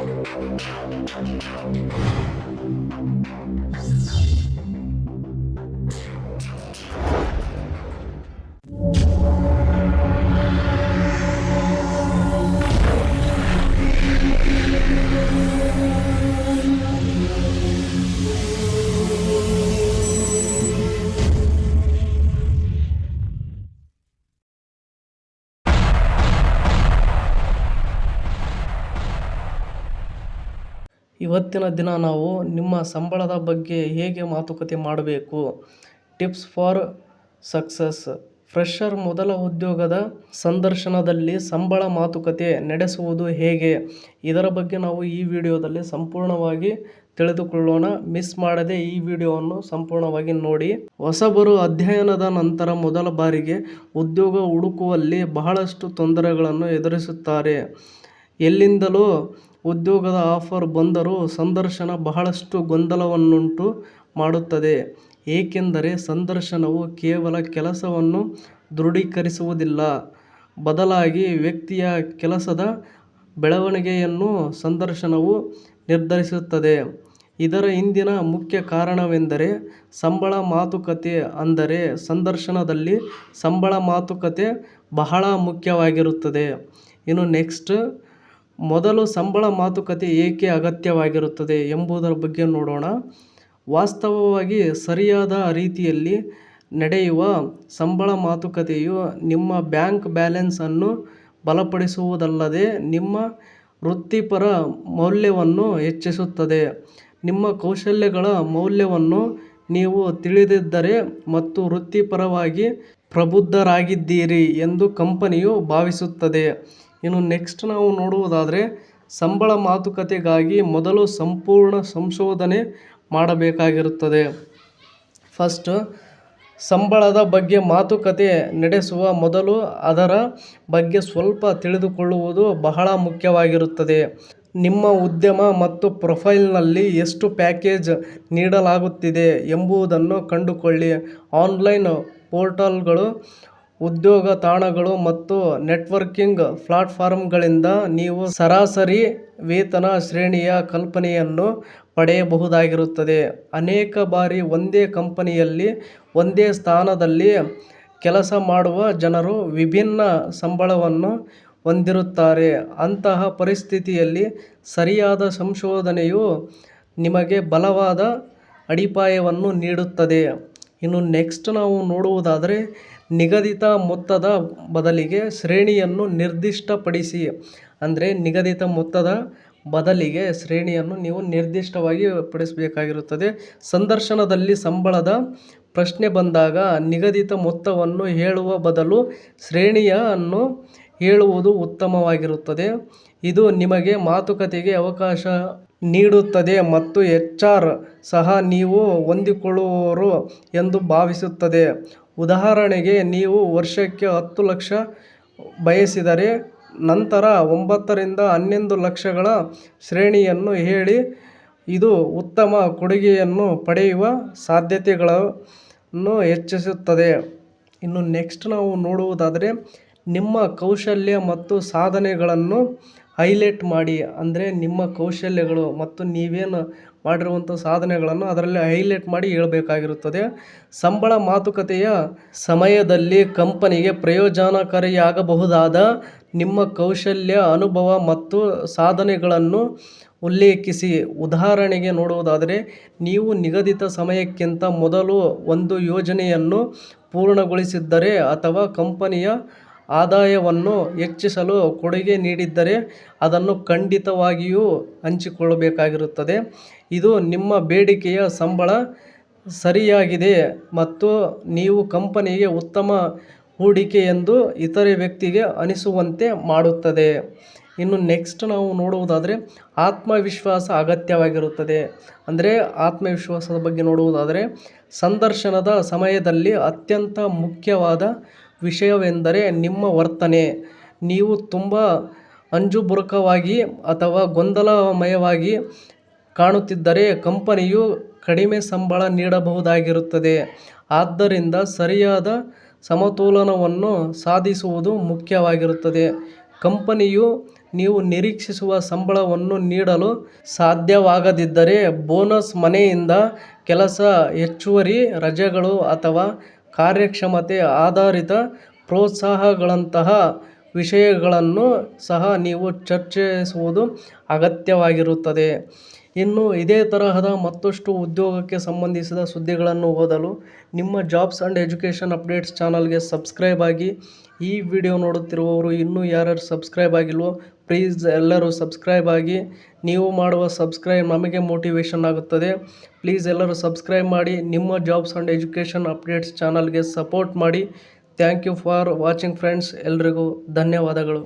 Thank you. ಇವತ್ತಿನ ದಿನ ನಾವು ನಿಮ್ಮ ಸಂಬಳದ ಬಗ್ಗೆ ಹೇಗೆ ಮಾತುಕತೆ ಮಾಡಬೇಕು? Tips for success. ಫ್ರೆಶರ್ ಮೊದಲ ಉದ್ಯೋಗದ ಸಂದರ್ಶನದಲ್ಲಿ ಸಂಬಳ ಮಾತುಕತೆ ನಡೆಸುವುದು ಹೇಗೆ? ಇದರ ಬಗ್ಗೆ ನಾವು ಈ ವಿಡಿಯೋದಲ್ಲಿ ಸಂಪೂರ್ಣವಾಗಿ ತಿಳಿದುಕೊಳ್ಳೋಣ. ಮಿಸ್ ಮಾಡದೆ ಈ ವಿಡಿಯೋವನ್ನು ಸಂಪೂರ್ಣವಾಗಿ ನೋಡಿ. ಹೊಸಬರು ಅಧ್ಯಯನದ ನಂತರ ಮೊದಲ ಬಾರಿಗೆ ಉದ್ಯೋಗ ಹುಡುಕುವಲ್ಲಿ ಬಹಳಷ್ಟು ತೊಂದರೆಗಳನ್ನು ಎದುರಿಸುತ್ತಾರೆ. ಎಲ್ಲಿಂದಲೂ ಉದ್ಯೋಗದ ಆಫರ್ ಬಂದರೂ ಸಂದರ್ಶನ ಬಹಳಷ್ಟು ಗೊಂದಲವನ್ನುಂಟು ಮಾಡುತ್ತದೆ. ಏಕೆಂದರೆ ಸಂದರ್ಶನವು ಕೇವಲ ಕೆಲಸವನ್ನು ದೃಢೀಕರಿಸುವುದಿಲ್ಲ. ಬದಲಾಗಿ ವ್ಯಕ್ತಿಯ ಕೆಲಸದ ಬೆಳವಣಿಗೆಯನ್ನು ಸಂದರ್ಶನವು ನಿರ್ಧರಿಸುತ್ತದೆ. ಇದರ ಹಿಂದಿನ ಮುಖ್ಯ ಕಾರಣವೆಂದರೆ ಸಂಬಳ ಮಾತುಕತೆ ಅಂದರೆ ಸಂದರ್ಶನದಲ್ಲಿ ಸಂಬಳ ಮಾತುಕತೆ ಬಹಳ ಮುಖ್ಯವಾಗಿರುತ್ತದೆ. ಇನ್ನು ನೆಕ್ಸ್ಟ್ ಮೊದಲು ಸಂಬಳ ಮಾತುಕತೆ ಏಕೆ ಅಗತ್ಯವಾಗಿರುತ್ತದೆ ಎಂಬುದರ ಬಗ್ಗೆ ನೋಡೋಣ. ವಾಸ್ತವವಾಗಿ ಸರಿಯಾದ ರೀತಿಯಲ್ಲಿ ನಡೆಯುವ ಸಂಬಳ ಮಾತುಕತೆಯು ನಿಮ್ಮ ಬ್ಯಾಂಕ್ ಬ್ಯಾಲೆನ್ಸನ್ನು ಬಲಪಡಿಸುವುದಲ್ಲದೆ ನಿಮ್ಮ ವೃತ್ತಿಪರ ಮೌಲ್ಯವನ್ನು ಹೆಚ್ಚಿಸುತ್ತದೆ. ನಿಮ್ಮ ಕೌಶಲ್ಯಗಳ ಮೌಲ್ಯವನ್ನು ನೀವು ತಿಳಿದಿದ್ದರೆ ಮತ್ತು ವೃತ್ತಿಪರವಾಗಿ ಪ್ರಬುದ್ಧರಾಗಿದ್ದೀರಿ ಎಂದು ಕಂಪನಿಯು ಭಾವಿಸುತ್ತದೆ. ಇನ್ನು ನೆಕ್ಸ್ಟ್ ನಾವು ನೋಡುವುದಾದರೆ ಸಂಬಳ ಮಾತುಕತೆಗಾಗಿ ಮೊದಲು ಸಂಪೂರ್ಣ ಸಂಶೋಧನೆ ಮಾಡಬೇಕಾಗಿರುತ್ತದೆ. ಫಸ್ಟ್ ಸಂಬಳದ ಬಗ್ಗೆ ಮಾತುಕತೆ ನಡೆಸುವ ಮೊದಲು ಅದರ ಬಗ್ಗೆ ಸ್ವಲ್ಪ ತಿಳಿದುಕೊಳ್ಳುವುದು ಬಹಳ ಮುಖ್ಯವಾಗಿರುತ್ತದೆ. ನಿಮ್ಮ ಉದ್ಯಮ ಮತ್ತು ಪ್ರೊಫೈಲ್ನಲ್ಲಿ ಎಷ್ಟು ಪ್ಯಾಕೇಜ್ ನೀಡಲಾಗುತ್ತಿದೆ ಎಂಬುದನ್ನು ಕಂಡುಕೊಳ್ಳಿ. ಆನ್ಲೈನ್ ಪೋರ್ಟಲ್ಗಳು ಉದ್ಯೋಗ ತಾಣಗಳು ಮತ್ತು ನೆಟ್ವರ್ಕಿಂಗ್ ಪ್ಲಾಟ್ಫಾರ್ಮ್ಗಳಿಂದ ನೀವು ಸರಾಸರಿ ವೇತನ ಶ್ರೇಣಿಯ ಕಲ್ಪನೆಯನ್ನು ಪಡೆಯಬಹುದಾಗಿರುತ್ತದೆ. ಅನೇಕ ಬಾರಿ ಒಂದೇ ಕಂಪನಿಯಲ್ಲಿ ಒಂದೇ ಸ್ಥಾನದಲ್ಲಿ ಕೆಲಸ ಮಾಡುವ ಜನರು ವಿಭಿನ್ನ ಸಂಬಳವನ್ನು ಹೊಂದಿರುತ್ತಾರೆ. ಅಂತಹ ಪರಿಸ್ಥಿತಿಯಲ್ಲಿ ಸರಿಯಾದ ಸಂಶೋಧನೆಯು ನಿಮಗೆ ಬಲವಾದ ಅಡಿಪಾಯವನ್ನು ನೀಡುತ್ತದೆ. ಇನ್ನು ನೆಕ್ಸ್ಟ್ ನಾವು ನೋಡುವುದಾದರೆ ನಿಗದಿತ ಮೊತ್ತದ ಬದಲಿಗೆ ಶ್ರೇಣಿಯನ್ನು ನಿರ್ದಿಷ್ಟಪಡಿಸಿ. ಅಂದರೆ ನಿಗದಿತ ಮೊತ್ತದ ಬದಲಿಗೆ ಶ್ರೇಣಿಯನ್ನು ನೀವು ನಿರ್ದಿಷ್ಟವಾಗಿ ಪಡಿಸಬೇಕಾಗಿರುತ್ತದೆ. ಸಂದರ್ಶನದಲ್ಲಿ ಸಂಬಳದ ಪ್ರಶ್ನೆ ಬಂದಾಗ ನಿಗದಿತ ಮೊತ್ತವನ್ನು ಹೇಳುವ ಬದಲು ಶ್ರೇಣಿಯನ್ನು ಹೇಳುವುದು ಉತ್ತಮವಾಗಿರುತ್ತದೆ. ಇದು ನಿಮಗೆ ಮಾತುಕತೆಗೆ ಅವಕಾಶ ನೀಡುತ್ತದೆ ಮತ್ತು ಎಚ್ ಆರ್ ಸಹ ನೀವು ಹೊಂದಿಕೊಳ್ಳುವರು ಎಂದು ಭಾವಿಸುತ್ತದೆ. ಉದಾಹರಣೆಗೆ ನೀವು ವರ್ಷಕ್ಕೆ ಹತ್ತು ಲಕ್ಷ ಬಯಸಿದರೆ ನಂತರ ಒಂಬತ್ತರಿಂದ ಹನ್ನೊಂದು ಲಕ್ಷಗಳ ಶ್ರೇಣಿಯನ್ನು ಹೇಳಿ, ಇದು ಉತ್ತಮ ಕೊಡುಗೆಯನ್ನು ಪಡೆಯುವ ಸಾಧ್ಯತೆಗಳನ್ನು ಹೆಚ್ಚಿಸುತ್ತದೆ. ಇನ್ನು ನೆಕ್ಸ್ಟ್ ನಾವು ನೋಡುವುದಾದರೆ, ನಿಮ್ಮ ಕೌಶಲ್ಯ ಮತ್ತು ಸಾಧನೆಗಳನ್ನು ಹೈಲೈಟ್ ಮಾಡಿ, ಅಂದರೆ ನಿಮ್ಮ ಕೌಶಲ್ಯಗಳು ಮತ್ತು ನೀವೇನು ಮಾಡಿರುವಂಥ ಸಾಧನೆಗಳನ್ನು ಅದರಲ್ಲಿ ಹೈಲೈಟ್ ಮಾಡಿ ಹೇಳ್ಬೇಕಾಗಿರುತ್ತದೆ. ಸಂಬಳ ಮಾತುಕತೆಯ ಸಮಯದಲ್ಲಿ ಕಂಪನಿಗೆ ಪ್ರಯೋಜನಕಾರಿಯಾಗಬಹುದಾದ ನಿಮ್ಮ ಕೌಶಲ್ಯ, ಅನುಭವ ಮತ್ತು ಸಾಧನೆಗಳನ್ನು ಉಲ್ಲೇಖಿಸಿ. ಉದಾಹರಣೆಗೆ ನೋಡುವುದಾದರೆ, ನೀವು ನಿಗದಿತ ಸಮಯಕ್ಕಿಂತ ಮೊದಲು ಒಂದು ಯೋಜನೆಯನ್ನು ಪೂರ್ಣಗೊಳಿಸಿದ್ದರೆ ಅಥವಾ ಕಂಪನಿಯ ಆದಾಯವನ್ನು ಹೆಚ್ಚಿಸಲು ಕೊಡುಗೆ ನೀಡಿದ್ದರೆ ಅದನ್ನು ಖಂಡಿತವಾಗಿಯೂ ಹಂಚಿಕೊಳ್ಳಬೇಕಾಗಿರುತ್ತದೆ. ಇದು ನಿಮ್ಮ ಬೇಡಿಕೆಯ ಸಂಬಳ ಸರಿಯಾಗಿದೆ ಮತ್ತು ನೀವು ಕಂಪನಿಗೆ ಉತ್ತಮ ಹೂಡಿಕೆ ಎಂದು ಇತರೆ ವ್ಯಕ್ತಿಗೆ ಅನಿಸುವಂತೆ ಮಾಡುತ್ತದೆ. ಇನ್ನು ನೆಕ್ಸ್ಟ್ ನಾವು ನೋಡುವುದಾದರೆ ಆತ್ಮವಿಶ್ವಾಸ ಅಗತ್ಯವಾಗಿರುತ್ತದೆ. ಅಂದರೆ ಆತ್ಮವಿಶ್ವಾಸದ ಬಗ್ಗೆ ನೋಡುವುದಾದರೆ ಸಂದರ್ಶನದ ಸಮಯದಲ್ಲಿ ಅತ್ಯಂತ ಮುಖ್ಯವಾದ ವಿಷಯವೆಂದರೆ ನಿಮ್ಮ ವರ್ತನೆ. ನೀವು ತುಂಬ ಅಂಜುಬುರುಕವಾಗಿ ಅಥವಾ ಗೊಂದಲಮಯವಾಗಿ ಕಾಣುತ್ತಿದ್ದರೆ ಕಂಪನಿಯು ಕಡಿಮೆ ಸಂಬಳ ನೀಡಬಹುದಾಗಿರುತ್ತದೆ. ಆದ್ದರಿಂದ ಸರಿಯಾದ ಸಮತೋಲನವನ್ನು ಸಾಧಿಸುವುದು ಮುಖ್ಯವಾಗಿರುತ್ತದೆ. ಕಂಪನಿಯು ನೀವು ನಿರೀಕ್ಷಿಸುವ ಸಂಬಳವನ್ನು ನೀಡಲು ಸಾಧ್ಯವಾಗದಿದ್ದರೆ ಬೋನಸ್ ಮನೆಯಿಂದ ಕೆಲಸ ಹೆಚ್ಚುವರಿ ರಜೆಗಳು ಅಥವಾ ಕಾರ್ಯಕ್ಷಮತೆ ಆಧಾರಿತ ಪ್ರೋತ್ಸಾಹಗಳಂತಹ ವಿಷಯಗಳನ್ನು ಸಹ ನೀವು ಚರ್ಚಿಸುವುದು ಅಗತ್ಯವಾಗಿರುತ್ತದೆ. ಇನ್ನು ಇದೇ ತರಹದ ಮತ್ತಷ್ಟು ಉದ್ಯೋಗಕ್ಕೆ ಸಂಬಂಧಿಸಿದ ಸುದ್ದಿಗಳನ್ನು ಓದಲು ನಿಮ್ಮ ಜಾಬ್ಸ್ ಆ್ಯಂಡ್ ಎಜುಕೇಷನ್ ಅಪ್ಡೇಟ್ಸ್ ಚಾನಲ್ಗೆ ಸಬ್ಸ್ಕ್ರೈಬ್ ಆಗಿ ಈ ವಿಡಿಯೋ ನೋಡುತ್ತಿರುವವರು ಇನ್ನೂ ಯಾರ್ಯಾರು ಸಬ್ಸ್ಕ್ರೈಬ್ ಆಗಿಲ್ವೋ ಪ್ಲೀಸ್ ಎಲ್ಲರೂ ಸಬ್ಸ್ಕ್ರೈಬ್ ಆಗಿ ನೀವು ಮಾಡುವ ಸಬ್ಸ್ಕ್ರೈಬ್ ನಮಗೆ ಮೋಟಿವೇಶನ್ ಆಗುತ್ತದೆ. ಪ್ಲೀಸ್ ಎಲ್ಲರೂ ಸಬ್ಸ್ಕ್ರೈಬ್ ಮಾಡಿ ನಿಮ್ಮ ಜಾಬ್ಸ್ ಆ್ಯಂಡ್ ಎಜುಕೇಷನ್ ಅಪ್ಡೇಟ್ಸ್ ಚಾನಲ್ಗೆ ಸಪೋರ್ಟ್ ಮಾಡಿ. Thank you for watching friends, ಎಲ್ರಿಗೂ ಧನ್ಯವಾದಗಳು.